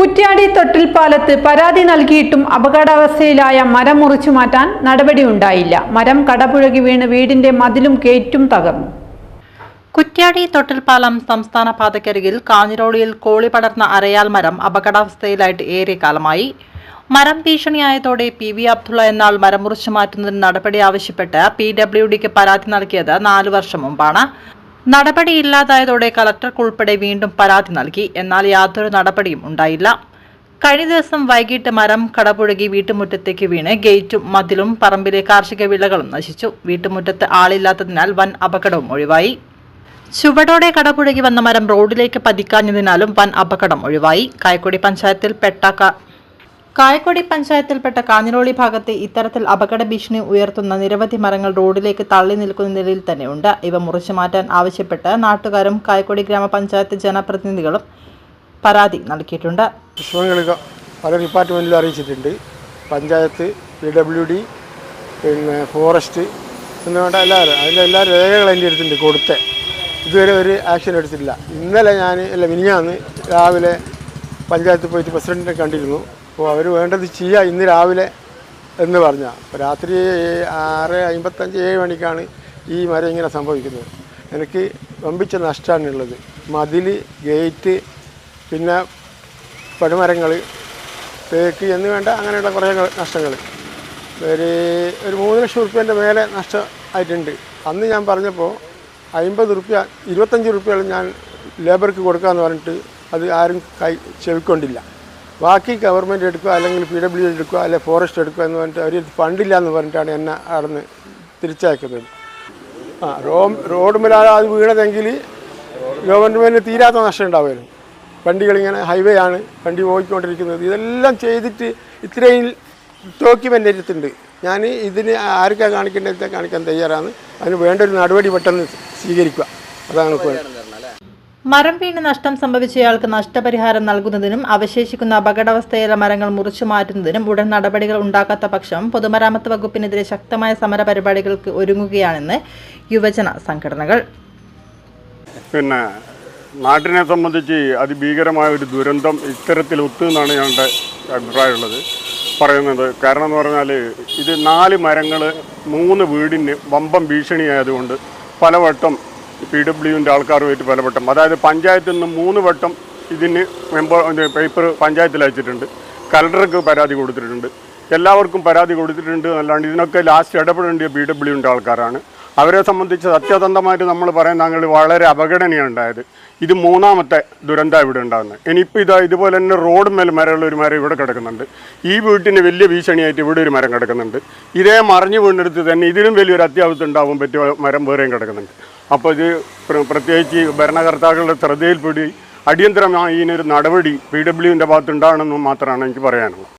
കുറ്റ്യാടി തൊട്ടിൽപ്പാലത്ത് പരാതി നൽകിയിട്ടും അപകടാവസ്ഥയിലായ മരം മുറിച്ചു മാറ്റാൻ നടപടിയുണ്ടായില്ല. മരം കടപുഴകി വീണ് വീടിന്റെ മതിലും ഗേറ്റും തകർന്നു. കുറ്റ്യാടി തൊട്ടിൽപ്പാലം സംസ്ഥാന പാതയ്ക്കരികിൽ കാഞ്ഞിരോളിയിൽ കോളി പടർന്ന അരയാൽ മരം അപകടാവസ്ഥയിലായിട്ട് ഏറെ കാലമായി. മരം ഭീഷണിയായതോടെ പി വി അബ്ദുള്ള എന്നാൾ മരം മുറിച്ചു മാറ്റുന്നതിന് നടപടി ആവശ്യപ്പെട്ട് പി ഡബ്ല്യു ഡിക്ക് പരാതി നൽകിയത് നാലു വർഷം മുമ്പാണ്. നടപടിയില്ലാതായതോടെ കളക്ടർക്കുൾപ്പെടെ വീണ്ടും പരാതി നൽകി. എന്നാൽ യാതൊരു നടപടിയും ഉണ്ടായില്ല. കഴിഞ്ഞ ദിവസം വൈകിട്ട് മരം കടപുഴകി വീട്ടുമുറ്റത്തേക്ക് വീണ് ഗേറ്റും മതിലും പറമ്പിലെ കാർഷിക വിളകളും നശിച്ചു. വീട്ടുമുറ്റത്ത് ആളില്ലാത്തതിനാൽ വൻ അപകടവും ഒഴിവായി. ചുവടോടെ കടപുഴകി വന്ന മരം റോഡിലേക്ക് പതിക്കാഞ്ഞതിനാലും വൻ അപകടം ഒഴിവായി. കായക്കൊടി പഞ്ചായത്തിൽ പെട്ട ക- കായക്കൊടി പഞ്ചായത്തിൽപ്പെട്ട കാഞ്ഞിരോളി ഭാഗത്തെ ഇത്തരത്തിൽ അപകട ഭീഷണി ഉയർത്തുന്ന നിരവധി മരങ്ങൾ റോഡിലേക്ക് തള്ളി നിൽക്കുന്ന നിലയിൽ തന്നെയുണ്ട്. ഇവ മുറിച്ചു മാറ്റാൻ ആവശ്യപ്പെട്ട് നാട്ടുകാരും കായക്കൊടി ഗ്രാമപഞ്ചായത്ത് ജനപ്രതിനിധികളും പരാതി നൽകിയിട്ടുണ്ട്. പല ഡിപ്പാർട്ട്മെന്റിലും അറിയിച്ചിട്ടുണ്ട്. പഞ്ചായത്ത് പി ഡബ്ല്യു ഡി പിന്നെ ഫോറസ്റ്റ് എന്ന് വേണ്ട എല്ലാവരും. അതിന്റെ എല്ലാ രേഖകളും എന്റെ അടുത്തുണ്ട് കൊടുത്ത്. ഇതുവരെ ഒരു ആക്ഷൻ എടുത്തിട്ടില്ല. ഇന്നലെ ഞാൻ അല്ല മിനിഞ്ഞാന്ന് രാവിലെ പഞ്ചായത്ത് പോയിട്ട് പ്രസിഡന്റിനെ കണ്ടിരുന്നു. അപ്പോൾ അവർ വേണ്ടത് ചെയ്യുക ഇന്ന് രാവിലെ എന്ന് പറഞ്ഞാൽ രാത്രി ആറ് അമ്പത്തഞ്ച് ഏഴ് മണിക്കാണ് ഈ മരം ഇങ്ങനെ സംഭവിക്കുന്നത്. എനിക്ക് വമ്പിച്ച നഷ്ടമാണുള്ളത് മതിൽ ഗേറ്റ് പിന്നെ പടുമരങ്ങൾ തേക്ക് എന്ന് വേണ്ട അങ്ങനെയുള്ള കുറേ നഷ്ടങ്ങൾ. ഒരു ഒരു മൂന്ന് ലക്ഷം റുപ്യേന്റെ മേലെ നഷ്ടം ആയിട്ടുണ്ട്. അന്ന് ഞാൻ പറഞ്ഞപ്പോൾ അമ്പത് റുപ്യ ഇരുപത്തഞ്ച് റുപ്യകൾ ഞാൻ ലേബർക്ക് കൊടുക്കാമെന്ന് പറഞ്ഞിട്ട് അത് ആരും കൈ ചെവിക്കൊണ്ടില്ല. ബാക്കി ഗവൺമെന്റ് എടുക്കുക അല്ലെങ്കിൽ പി ഡബ്ല്യു എടുക്കുക അല്ലെങ്കിൽ ഫോറസ്റ്റ് എടുക്കുക എന്ന് പറഞ്ഞിട്ട് അവർ ഫണ്ടില്ല എന്ന് പറഞ്ഞിട്ടാണ് എന്നെ അവിടുന്ന് തിരിച്ചയക്കുന്നത്. ആ റോ റോഡ് മേലാണ് അത് വീണതെങ്കിൽ ഗവൺമെന്റിന് തീരാത്ത നഷ്ടം ഉണ്ടാവുമായിരുന്നു. വണ്ടികളിങ്ങനെ ഹൈവേ ആണ് വണ്ടി പോയിക്കൊണ്ടിരിക്കുന്നത് ഇതെല്ലാം ചെയ്തിട്ട് ഇത്രയും ഡോക്യുമെന്റ് എടുത്തിട്ടുണ്ട്. ഞാൻ ഇതിന് ആർക്കാണ് കാണിക്കേണ്ടത് കാണിക്കാൻ തയ്യാറാണ്. അതിന് വേണ്ട ഒരു നടപടി പെട്ടെന്ന് സ്വീകരിക്കുക. അതാണ് ഇപ്പോൾ മരം വീണ് നഷ്ടം സംഭവിച്ചയാൾക്ക് നഷ്ടപരിഹാരം നൽകുന്നതിനും അവശേഷിക്കുന്ന അപകടാവസ്ഥയിലെ മരങ്ങൾ മുറിച്ചു മാറ്റുന്നതിനും ഉടൻ നടപടികൾ ഉണ്ടാക്കാത്ത പക്ഷം പൊതുമരാമത്ത് വകുപ്പിനെതിരെ ശക്തമായ സമര പരിപാടികൾക്ക് ഒരുങ്ങുകയാണെന്ന് യുവജന സംഘടനകൾ. പിന്നെ നാട്ടിനെ സംബന്ധിച്ച് അതിഭീകരമായ ഒരു ദുരന്തം ഇത്തരത്തിൽ ഒത്തു എന്നാണ് ഞങ്ങളുടെ അഭിപ്രായമുള്ളത് പറയുന്നത്. കാരണം എന്ന് പറഞ്ഞാൽ ഇത് നാല് മരങ്ങൾ മൂന്ന് വീടിന് വമ്പം ഭീഷണിയായതുകൊണ്ട് പലവട്ടം പി ഡബ്ല്യുവിന്റെ ആൾക്കാരുമായിട്ട് പലവട്ടം അതായത് പഞ്ചായത്തിൽ നിന്ന് മൂന്ന് വട്ടം ഇതിന് മെമ്പർ പേപ്പർ പഞ്ചായത്തിൽ അയച്ചിട്ടുണ്ട്. കലക്ടർക്ക് പരാതി കൊടുത്തിട്ടുണ്ട്. എല്ലാവർക്കും പരാതി കൊടുത്തിട്ടുണ്ട് അല്ലാണ്ട് ഇതിനൊക്കെ ലാസ്റ്റ് ഇടപെടേണ്ടിയ പി ഡബ്ല്യുവിന്റെ ആൾക്കാരാണ്. അവരെ സംബന്ധിച്ച് സത്യസന്ധമായിട്ട് നമ്മൾ പറയുന്ന താങ്കൾ വളരെ അപകടനയാണ് ഉണ്ടായത്. ഇത് മൂന്നാമത്തെ ദുരന്തം ഇവിടെ ഉണ്ടാകുന്നത്. ഇനിയിപ്പോൾ ഇതാ ഇതുപോലെ തന്നെ റോഡ് മേൽ മരമുള്ള ഒരു മരം ഇവിടെ കിടക്കുന്നുണ്ട്. ഈ വീട്ടിന് വലിയ ഭീഷണിയായിട്ട് ഇവിടെ ഒരു മരം കിടക്കുന്നുണ്ട്. ഇതേ മറിഞ്ഞു വീണ്ടെടുത്ത് തന്നെ ഇതിലും വലിയൊരു അത്യാവശ്യം ഉണ്ടാവും പറ്റിയ മരം വേറെയും കിടക്കുന്നുണ്ട്. അപ്പോൾ ഇത് പ്ര- പ്രത്യേകിച്ച് ഭരണകർത്താക്കളുടെ ശ്രദ്ധയിൽപ്പെടി അടിയന്തരമായി ഇതിനൊരു നടപടി പി ഡബ്ല്യുവിന്റെ ഭാഗത്തുണ്ടാകണമെന്ന് മാത്രമാണ് എനിക്ക് പറയാനുള്ളത്.